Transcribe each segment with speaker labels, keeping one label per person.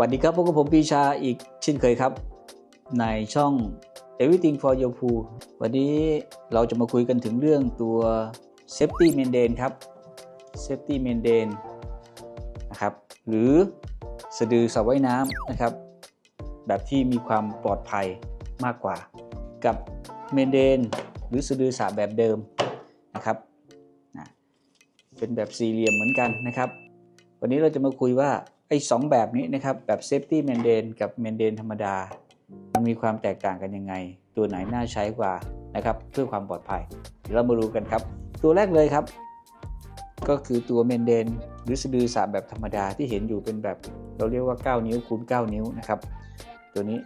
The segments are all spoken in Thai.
Speaker 1: สวัสดีครับพบกับผมปีชาอีกเช่นเคยครับ ในช่อง Everything for Your Pool วันนี้เราจะมาคุยกันถึงเรื่องตัว Safety Maintain ครับ Safety Maintain นะครับ หรือสะดือสระว่ายน้ำนะครับ แบบที่มีความปลอดภัยมากกว่า กับ Maintain หรือสะดือสระแบบเดิมนะครับ เป็นแบบสี่เหลี่ยมเหมือนกันนะครับ วันนี้เราจะมาคุยว่า ไอ้สองแบบนี้นะครับ แบบ Safety Maintain กับ Maintain ธรรมดา มันมีความแตกต่างกันยังไง ตัวไหนน่าใช้กว่านะครับ เพื่อความปลอดภัย เดี๋ยวเรามาดูกันครับ ตัวแรกเลยครับ ก็คือตัว Maintain หรือสะดือสระแบบธรรมดาที่เห็นอยู่เป็นแบบเราเรียกว่า 9 นิ้วคูณ9นิ้วนะครับ ตัวนี้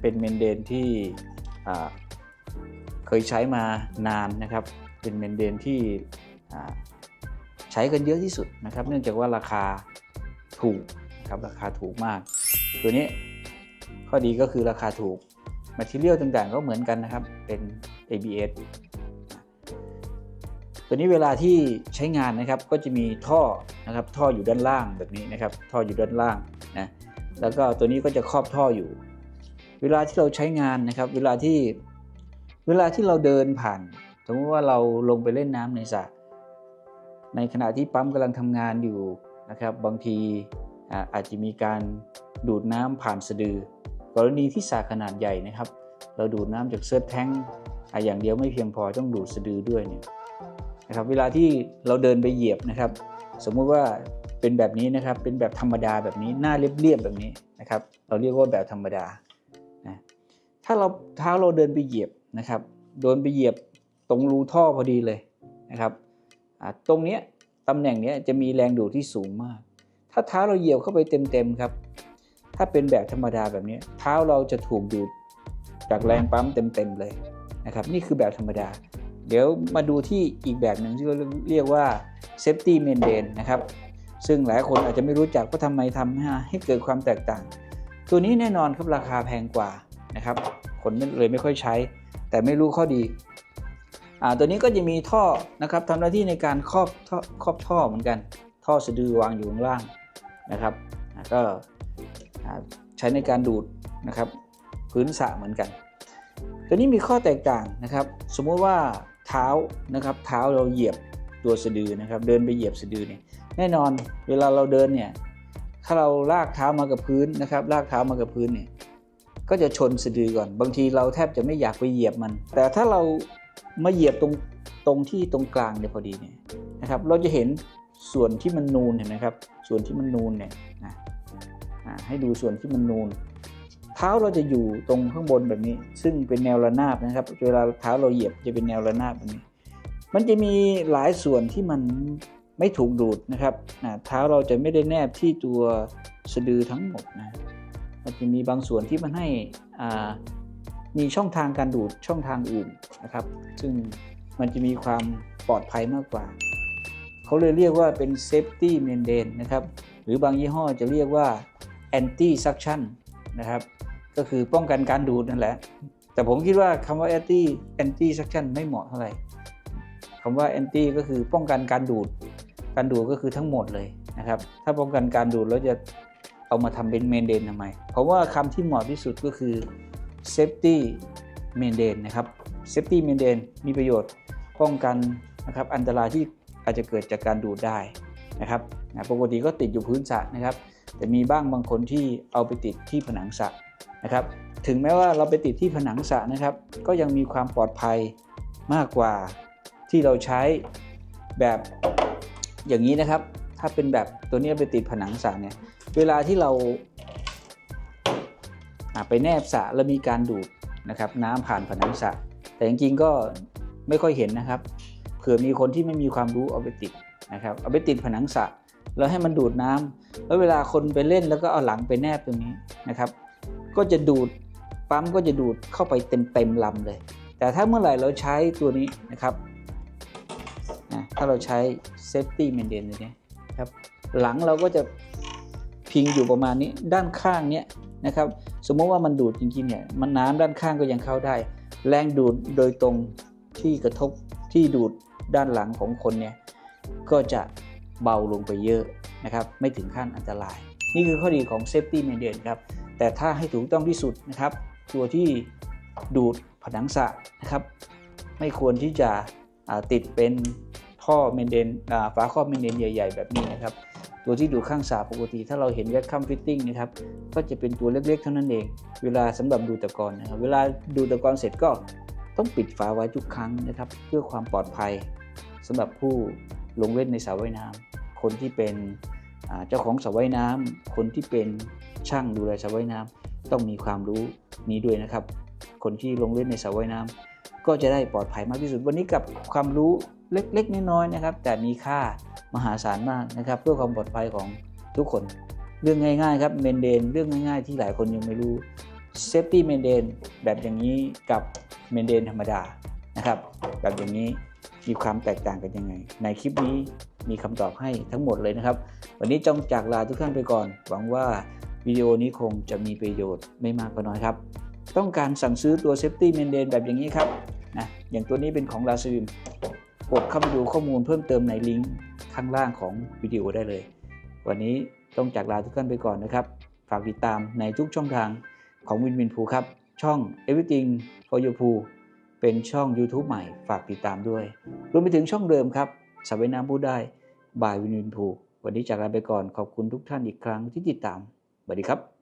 Speaker 1: เป็น Maintain ที่เคยใช้มานานนะครับ เป็น Maintain ที่ใช้กันเยอะที่สุดนะครับ เนื่องจากว่าราคา ถูกนะครับราคาถูกมาก ตัวนี้ข้อดีก็คือราคาถูก Material ต่างๆก็เหมือนกันนะครับ เป็น ABS ตัวนี้เวลาที่ใช้งานนะครับก็จะมีท่อนะครับท่ออยู่ด้านล่างแบบนี้นะครับ ท่ออยู่ด้านล่างนะแล้วก็ตัวนี้ก็จะครอบท่ออยู่ เวลาที่เราใช้งานนะครับ เวลาที่เวลาที่เราเดินผ่าน สมมติว่าเราลงไปเล่นน้ำในสระในขณะที่ปั๊มกำลังทำงานอยู่ นะครับบางทีอาจจะมีการดูดน้ำผ่านสะดือ กรณีที่สระขนาดใหญ่นะครับ เราดูดน้ำจากเซิร์ฟแท้งอย่างเดียวไม่เพียงพอต้องดูดสะดือด้วยเนี่ยนะครับเวลาที่เราเดินไปเหยียบนะครับ สมมุติว่าเป็นแบบนี้นะครับเป็นแบบธรรมดาแบบนี้หน้าเรียบๆแบบนี้นะครับ เราเรียกว่าแบบธรรมดานะถ้าเราเท้าเราเดินไปเหยียบนะครับโดนไปเหยียบตรงรูท่อพอดีเลยนะครับตรงเนี้ย ตำแหน่งนี้จะมีแรงดูดที่สูงมาก ถ้าเท้าเราเหยียบเข้าไปเต็มๆครับ ถ้าเป็นแบบธรรมดาแบบนี้ เท้าเราจะถูกดูดจากแรงปั๊มเต็มๆเลยนะครับ นี่คือแบบธรรมดา เดี๋ยวมาดูที่อีกแบบหนึ่งที่เราเรียกว่า safety maintain นะครับ ซึ่งหลายคนอาจจะไม่รู้จักว่าทำไมทำให้เกิดความแตกต่าง ตัวนี้แน่นอนครับราคาแพงกว่านะครับ คนเลยไม่ค่อยใช้ แต่ไม่รู้ข้อดี ตัวนี้ก็จะมีท่อนะครับทำหน้าที่ในการครอบท่อครอบท่อเหมือนกัน ท่อสะดือวางอยู่ข้างล่างนะครับก็ใช้ในการดูดนะครับพื้นสระเหมือนกัน ตัวนี้มีข้อแตกต่างนะครับ สมมติว่าเท้านะครับเท้าเราเหยียบตัวสะดือนะครับ เดินไปเหยียบสะดือเนี่ยแน่นอนเวลาเราเดินเนี่ยถ้าเราลากเท้ามากับพื้นนะครับลากเท้ามากับพื้นเนี่ยก็จะชนสะดือก่อน บางทีเราแทบจะไม่อยากไปเหยียบมัน แต่ถ้าเรา มาเหยียบตรงตรงที่ตรงกลางเนี่ยพอดีเนี่ยนะครับเราจะเห็นส่วนที่มันนูนเห็นไหมครับ ส่วนที่มันนูนเนี่ยนะให้ดูส่วนที่มันนูน เท้าเราจะอยู่ตรงข้างบนแบบนี้ ซึ่งเป็นแนวระนาบนะครับ เวลาเท้าเราเหยียบจะเป็นแนวระนาบแบบนี้ มันจะมีหลายส่วนที่มันไม่ถูกดูดนะครับนะเท้าเราจะไม่ได้แนบที่ตัวสะดือทั้งหมดนะมันจะมีบางส่วนที่มันให้อ่า มีช่องทางการดูดช่องทางอื่นนะครับ ซึ่งมันจะมีความปลอดภัยมากกว่า เขาเลยเรียกว่าเป็น safety maintain นะครับ หรือบางยี่ห้อจะเรียกว่า anti suction นะครับ ก็คือป้องกันการดูดนั่นแหละ แต่ผมคิดว่าคำว่า anti anti suction ไม่เหมาะเท่าไหร่คำว่า anti ก็คือป้องกันการดูด การดูดก็คือทั้งหมดเลยนะครับ ถ้าป้องกันการดูดแล้วจะเอามาทำเป็น maintain ทำไม เพราะว่าคำที่เหมาะที่สุดก็คือ safety maintain นะครับ safety maintain มีประโยชน์ป้องกันนะครับอันตรายที่อาจจะเกิดจากการดูดได้นะครับนะปกติก็ติดอยู่พื้นสระนะครับ แต่มีบ้างบางคนที่เอาไปติดที่ผนังสระนะครับ ถึงแม้ว่าเราไปติดที่ผนังสระนะครับ ก็ยังมีความปลอดภัยมากกว่าที่เราใช้แบบอย่างนี้นะครับ ถ้าเป็นแบบตัวนี้ไปติดผนังสระเนี่ย เวลาที่เรา ไปแนบสระแล้วมีการดูดนะครับน้ำผ่านผนังสระแต่จริงๆก็ไม่ค่อยเห็นนะครับเผื่อมีคนที่ไม่มีความรู้เอาไปติดนะครับเอาไปติดผนังสระแล้วให้มันดูดน้ำแล้วเวลาคนไปเล่นแล้วก็เอาหลังไปแนบตรงนี้นะครับ ก็จะดูดปั๊มก็จะดูดเข้าไปเต็มๆลำเลย แต่ถ้าเมื่อไหร่เราใช้ตัวนี้นะครับนะถ้าเราใช้ safety maintain ตัวนี้ครับหลังเราก็จะพิงอยู่ประมาณนี้ด้านข้างเนี้ย นะครับสมมติว่ามันดูดจริงๆเนี่ยมันน้ำด้านข้างก็ยังเข้าได้ แรงดูดโดยตรงที่กระทบที่ดูดด้านหลังของคนเนี่ยก็จะเบาลงไปเยอะนะครับไม่ถึงขั้นอันตราย นี่คือข้อดีของ Safety Maintain ครับแต่ถ้าให้ถูกต้องที่สุดนะครับตัวที่ดูดผนังสระนะครับไม่ควรที่จะติดเป็นท่อเมนเดนฝาครอบเมนเดนใหญ่ ๆ แบบนี้นะครับ ตัวที่ดูข้างสระปกติ ถ้าเราเห็นแวคคัมฟิตติ้งนะครับก็จะเป็นตัวเล็กๆเท่านั้นเอง เวลาสำหรับดูตะกอนนะครับเวลาดูตะกอนเสร็จก็ต้องปิดฝาไว้ทุกครั้งนะครับ เพื่อความปลอดภัยสำหรับผู้ลงเล่นในสระว่ายน้ำคนที่เป็นเจ้าของสระว่ายน้ำคนที่เป็นช่างดูแลสระว่ายน้ำต้องมีความรู้นี้ด้วยนะครับ คนที่ลงเล่นในสระว่ายน้ำก็จะได้ปลอดภัยมากที่สุดวันนี้กับความรู้เล็กๆน้อยๆนะครับ แต่มีค่า มหาศาลมากนะครับ เพื่อความปลอดภัยของทุกคน เรื่องง่ายๆครับเมนเดนเรื่องง่ายๆ ที่หลายคนยังไม่รู้เซฟตี้เมนเดนแบบอย่างนี้กับเมนเดนธรรมดานะครับ แบบอย่างนี้มีความแตกต่างกันยังไง ในคลิปนี้มีคำตอบให้ทั้งหมดเลยนะครับ วันนี้จงจากลาทุกท่านไปก่อน หวังว่าวิดีโอนี้คงจะมีประโยชน์ไม่มากก็น้อยครับ ต้องการสั่งซื้อตัวเซฟตี้เมนเดนแบบอย่างนี้ครับนะอย่างตัวนี้เป็นของลาซิมกดเข้าไปดูข้อมูลเพิ่มเติมในลิงก์ ข้างล่างของวิดีโอได้เลย วันนี้ต้องจากลาทุกท่านไปก่อนนะครับ ฝากติดตามในทุกช่องทางของวินวินพูครับ ช่อง Everything for You Pool เป็นช่อง YouTube ใหม่ ฝากติดตามด้วย รวมไปถึงช่องเดิมครับสาวน้ำพูดได้บายวินวินพูวันนี้จากลาไปก่อนขอบคุณทุกท่านอีกครั้งที่ติดตามสวัสดีครับ